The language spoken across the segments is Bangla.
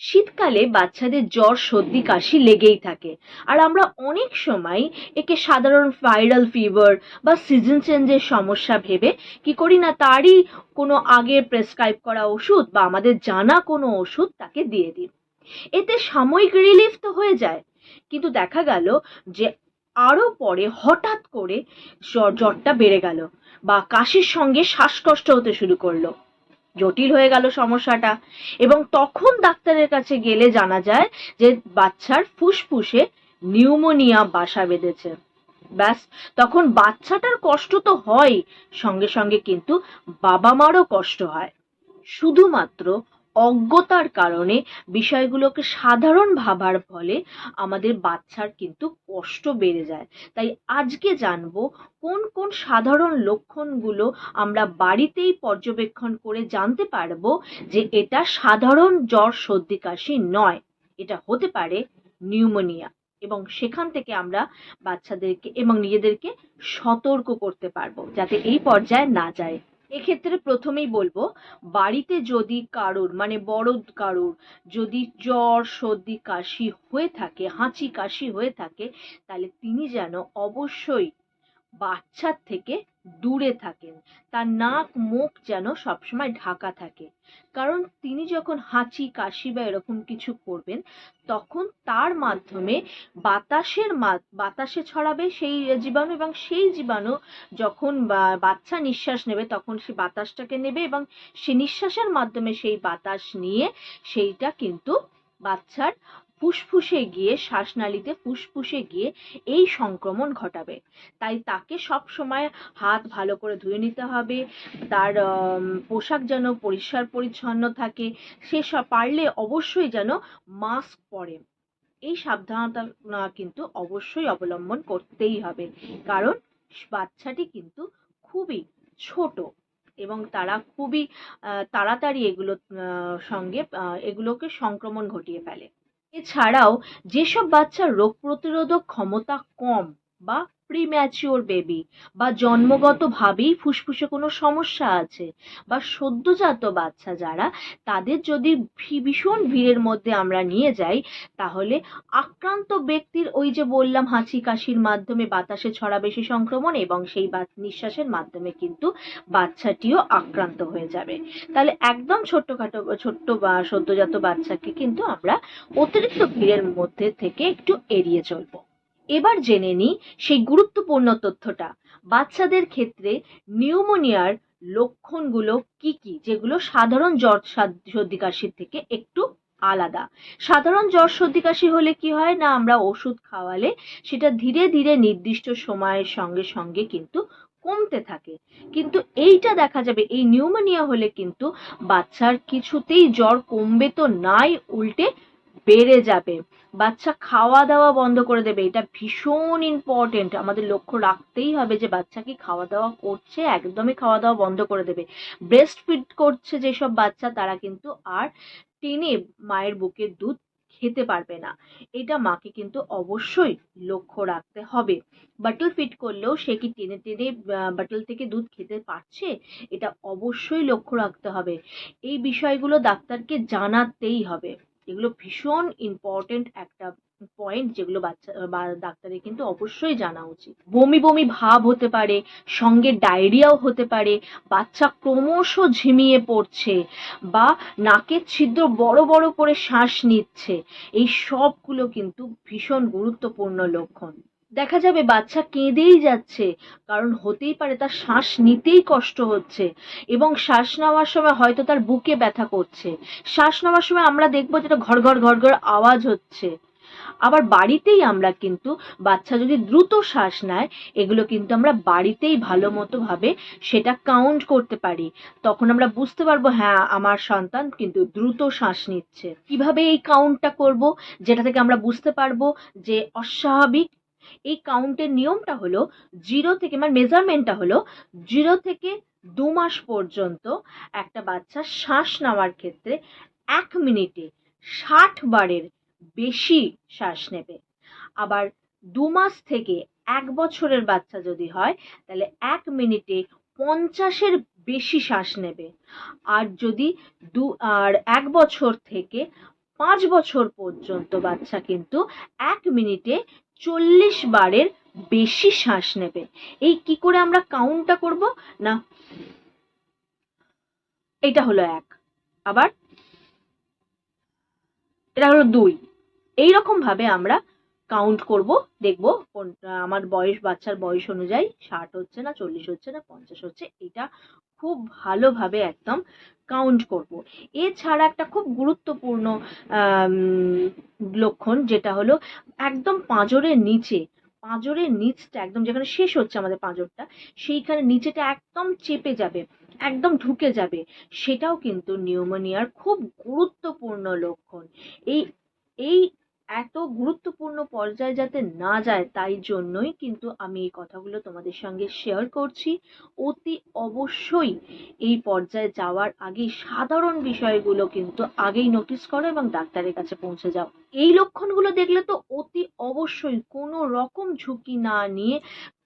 শীতকালে বাচ্চাদের জ্বর, সর্দি, কাশি লেগেই থাকে। আর আমরা অনেক সময় একে সাধারণ ভাইরাল ফিভার বা সিজন চেঞ্জের সমস্যা ভেবে কি করি না তারই কোনো আগে প্রেসক্রাইব করা ওষুধ বা আমাদের জানা কোনো ওষুধ তাকে দিয়ে দিই। এতে সাময়িক রিলিফ তো হয়ে যায়, কিন্তু দেখা গেল যে আরও পরে হঠাৎ করে জ্বর, জ্বরটা বেড়ে গেল বা কাশির সঙ্গে শ্বাসকষ্ট হতে শুরু করল। জটিল হয়ে গেল সমস্যাটা। এবং তখন ডাক্তারের কাছে গেলে জানা যায় যে বাচ্চার ফুসফুসে নিউমোনিয়া বাসা বেঁধেছে। ব্যাস, তখন বাচ্চাটার কষ্ট তো হয়, সঙ্গে সঙ্গে কিন্তু বাবা মারও কষ্ট হয়। শুধুমাত্র অজ্ঞতার কারণে বিষয়গুলোকে সাধারণ ভাবার ফলে আমাদের বাচ্চার কিন্তু কষ্ট বেড়ে যায়। তাই আজকে জানব কোন কোন সাধারণ লক্ষণগুলো আমরা বাড়িতেই পর্যবেক্ষণ করে জানতে পারব যে এটা সাধারণ জ্বর সর্দি কাশি নয়, এটা হতে পারে নিউমোনিয়া। এবং সেখান থেকে আমরা বাচ্চাদেরকে এবং নিজেদেরকে সতর্ক করতে পারব, যাতে এই পর্যায়ে না যায়। এক্ষেত্রে প্রথমেই বলব, বাড়িতে যদি কারোর মানে বড় কারোর যদি জ্বর, সর্দি, কাশি হয়ে থাকে, হাঁচি, কাশি হয়ে থাকে, তাহলে তিনি যেন অবশ্যই বাচ্চার থেকে দূরে থাকেন। তার নাক, মুখ যেন সবসময় ঢাকা থাকে। কারণ তিনি যখন হাঁচি, কাশি বা এরকম কিছু করবেন, তখন তার মাধ্যমে বাতাসের বাতাসে ছড়াবে সেই জীবাণু এবং সেই জীবাণু যখন বাচ্চা নিঃশ্বাস নেবে তখন সে বাতাসটাকে নেবে এবং সে নিঃশ্বাসের মাধ্যমে সেই বাতাস নিয়ে সেইটা কিন্তু বাচ্চার ফুসফুসে গিয়ে শ্বাসনালীতে ফুসফুসে গিয়ে এই সংক্রমণ ঘটাবে। তাই তাকে সব সময় হাত ভালো করে ধুয়ে নিতে হবে। তার পোশাক যেন পরিষ্কার পরিচ্ছন্ন থাকে। সে পারলে অবশ্যই যেন মাস্ক পরে। এই সাবধানতা কিন্তু অবশ্যই অবলম্বন করতেই হবে। কারণ বাচ্চাটি কিন্তু খুবই ছোট এবং তারা খুবই তাড়াতাড়ি এগুলো সঙ্গে এগুলোকে সংক্রমণ ঘটিয়ে ফেলে। এছাড়াও যেসব বাচ্চার রোগ প্রতিরোধক ক্ষমতা কম বা প্রিম্যাচিওর বেবি বা জন্মগতভাবেই ফুসফুসে কোনো সমস্যা আছে বা সদ্যজাত বাচ্চা যারা, তাদের যদি ভীষণ ভিড়ের মধ্যে আমরা নিয়ে যাই, তাহলে আক্রান্ত ব্যক্তির ওই যে বললাম হাঁচি কাশির মাধ্যমে বাতাসে ছড়াবে সে সংক্রমণ এবং সেই নিঃশ্বাসের মাধ্যমে কিন্তু বাচ্চাটিও আক্রান্ত হয়ে যাবে। তাহলে একদম ছোট্টখাটো, ছোট্ট বা সদ্যজাত বাচ্চাকে কিন্তু আমরা অতিরিক্ত ভিড়ের মধ্যে থেকে একটু এড়িয়ে চলবো। এবার জেনে নিই সেই গুরুত্বপূর্ণ তথ্যটা। বাচ্চাদের ক্ষেত্রে নিউমোনিয়ার লক্ষণগুলো কি কি, যেগুলো সাধারণ জ্বর সর্দি কাশির থেকে একটু আলাদা। সাধারণ জ্বর সর্দি কাশি হলে কি হয় না, আমরা ওষুধ খাওয়ালে সেটা ধীরে ধীরে নির্দিষ্ট সময়ের সঙ্গে সঙ্গে কিন্তু কমতে থাকে। কিন্তু এইটা দেখা যাবে, এই নিউমোনিয়া হলে কিন্তু বাচ্চার কিছুতেই জ্বর কমবে তো নাই, উল্টে বেড়ে যাবে। বাচ্চা খাওয়া দাওয়া বন্ধ করে দেবে। এটা ভীষণ ইম্পর্টেন্ট আমাদের লক্ষ্য রাখতেই হবে যে বাচ্চা কি খাওয়া দাওয়া করছে, একদমই খাওয়া দাওয়া বন্ধ করে দেবে। ব্রেস্ট ফিড করছে যেসব বাচ্চা, তারা কিন্তু আর টেনে মায়ের বুকের দুধ খেতে পারবে না। এটা মাকে কিন্তু অবশ্যই লক্ষ্য রাখতে হবে। বাটল ফিট করলেও সে কি টেনে টেনে বাটল থেকে দুধ খেতে পারছে? এটা অবশ্যই লক্ষ্য রাখতে হবে। এই বিষয়গুলো ডাক্তারকে জানাতেই হবে। এগুলো ভীষণ ইম্পর্টেন্ট একটা পয়েন্ট যেগুলো বাচ্চা, বা ডাক্তারের কিন্তু অবশ্যই জানা উচিত। বমি বমি ভাব হতে পারে, সঙ্গে ডায়রিয়াও হতে পারে, বাচ্চা ক্রমশ ঝিমিয়ে পড়ছে, বা নাকের ছিদ্র বড় বড় করে শ্বাস নিচ্ছে, এই সবগুলো কিন্তু ভীষণ গুরুত্বপূর্ণ লক্ষণ। দেখা যাবে বাচ্চা কেঁদেই যাচ্ছে, কারণ হতেই পারে তার শ্বাস নিতেই কষ্ট হচ্ছে এবং শ্বাস নেওয়ার সময় হয়তো তার বুকে ব্যথা করছে। শ্বাস নেওয়ার সময় আমরা দেখব যেটা ঘর ঘর ঘর ঘর আওয়াজ হচ্ছে। আবার বাড়িতেই আমরা কিন্তু বাচ্চা যদি দ্রুত শ্বাস নেয়, এগুলো কিন্তু আমরা বাড়িতেই ভালো মতো ভাবে সেটা কাউন্ট করতে পারি। তখন আমরা বুঝতে পারব হ্যাঁ আমার সন্তান কিন্তু দ্রুত শ্বাস নিচ্ছে। কীভাবে এই কাউন্টটা করব? যেটা থেকে আমরা বুঝতে পারব যে অস্বাভাবিক এই কাউন্টের নিয়মটা হলো জিরো থেকে মানে মেজারমেন্টটা হলো জিরো থেকে দু মাস পর্যন্ত একটা বাচ্চা শ্বাস নেওয়ার ক্ষেত্রে এক মিনিটে ষাট বারের বেশি শ্বাস নেবে। আবার দু মাস থেকে এক বছরের বাচ্চা যদি হয়, তাহলে এক মিনিটে পঞ্চাশের বেশি শ্বাস নেবে। আর যদি দু, আর এক বছর থেকে পাঁচ বছর পর্যন্ত বাচ্চা কিন্তু এক মিনিটে চল্লিশ বারের বেশি শ্বাস নেবে। এই কি করে আমরা কাউন্টটা করব? না, এটা হলো এক। আবার এটা হলো দুই। এইরকম ভাবে আমরা কাউন্ট করব। দেখব কোন আমার বয়স, বাচ্চার বয়স অনুযায়ী ষাট হচ্ছে না, চল্লিশ হচ্ছে না, পঞ্চাশ হচ্ছে। এটা খুব ভালোভাবে একদম কাউন্ট করব। এছাড়া একটা খুব গুরুত্বপূর্ণ লক্ষণ যেটা হলো একদম পাঁজরের নিচে, পাঁজরের নিচটা একদম যেখানে শেষ হচ্ছে আমাদের পাঁজরটা, সেইখানে নিচেটা একদম চেপে যাবে, একদম ঢুকে যাবে, সেটাও কিন্তু নিউমোনিয়ার খুব গুরুত্বপূর্ণ লক্ষণ। এই এই এত গুরুত্বপূর্ণ পর্যায়ে যাতে না যায় তাই জন্যই কিন্তু আমি এই কথাগুলো তোমাদের সঙ্গে শেয়ার করছি। অতি অবশ্যই এই পর্যায়ে যাওয়ার আগে সাধারণ বিষয়গুলো কিন্তু আগেই নোটিস করো এবং ডাক্তারের কাছে পৌঁছে যাও। এই লক্ষণগুলো দেখলে তো অতি অবশ্যই কোনো রকম ঝুঁকি না নিয়ে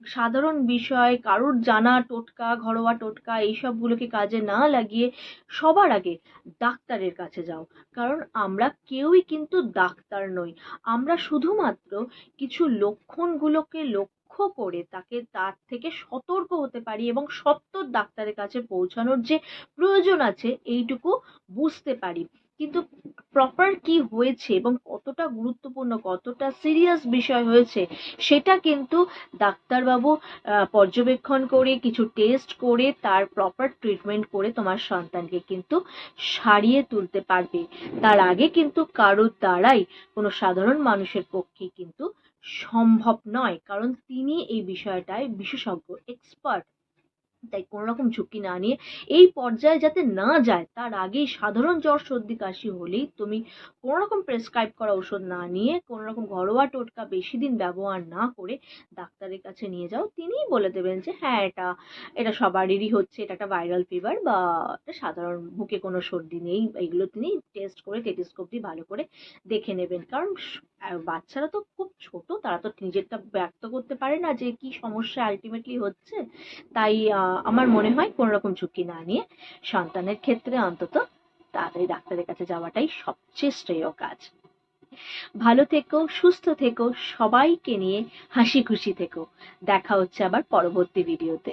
সাধারণ বিষয়, কারোর জানা টোটকা, ঘরোয়া টোটকা এইসবগুলোকে কাজে না লাগিয়ে সবার আগে ডাক্তারের কাছে যাও। কারণ আমরা কেউই কিন্তু ডাক্তার নই। আমরা শুধুমাত্র কিছু লক্ষণগুলোকে লক্ষ্য করে তাকে তার থেকে সতর্ক হতে পারি এবং সত্তর ডাক্তারের কাছে পৌঁছানোর যে প্রয়োজন আছে এইটুকু বুঝতে পারি। কিন্তু প্রপার কি হয়েছে এবং কতটা গুরুত্বপূর্ণ, কতটা সিরিয়াস বিষয় হয়েছে, সেটা কিন্তু ডাক্তারবাবু পর্যবেক্ষণ করে, কিছু টেস্ট করে, তার প্রপার ট্রিটমেন্ট করে তোমার সন্তানকে কিন্তু সারিয়ে তুলতে পারবে। তার আগে কিন্তু কারোর দ্বারাই কোনো সাধারণ মানুষের পক্ষে কিন্তু সম্ভব নয়। কারণ তিনি এই বিষয়টায় বিশেষজ্ঞ এক্সপার্ট তাই কোনো রকম ঝুঁকি না নিয়ে এই পর্যায়ে যাতে না যায়, তার আগেই সাধারণ জ্বর সর্দি কাশি হলেই তুমি কোনো রকম প্রেসক্রাইব করা ওষুধ না নিয়ে কোনো রকম ঘরোয়া টোটকা বেশি দিন ব্যবহার না করে ডাক্তারের কাছে নিয়ে যাও। তিনিই বলে দেবেন যে হ্যাঁ এটা এটা সবারই হচ্ছে, এটা একটা ভাইরাল ফিভার বা এটা সাধারণ বুকে কোনো সর্দি নেই। এইগুলো তিনি টেস্ট করে টেলিস্কোপ দিয়ে ভালো করে দেখে নেবেন। কারণ আহ, বাচ্চারা তো খুব ছোট তারা তো নিজেরটা ব্যক্ত করতে পারে না যে কি সমস্যা আলটিমেটলি হচ্ছে। তাই আমার মনে হয় কোনো রকম ঝুঁকি না নিয়ে সন্তানের ক্ষেত্রে অন্তত তাড়াতাড়ি ডাক্তারের কাছে যাওয়াটাই সবচেয়ে শ্রেয় কাজ। ভালো থেকো সুস্থ থেকো সবাইকে নিয়ে হাসি খুশি থেকো। দেখা হচ্ছে আবার পরবর্তী ভিডিওতে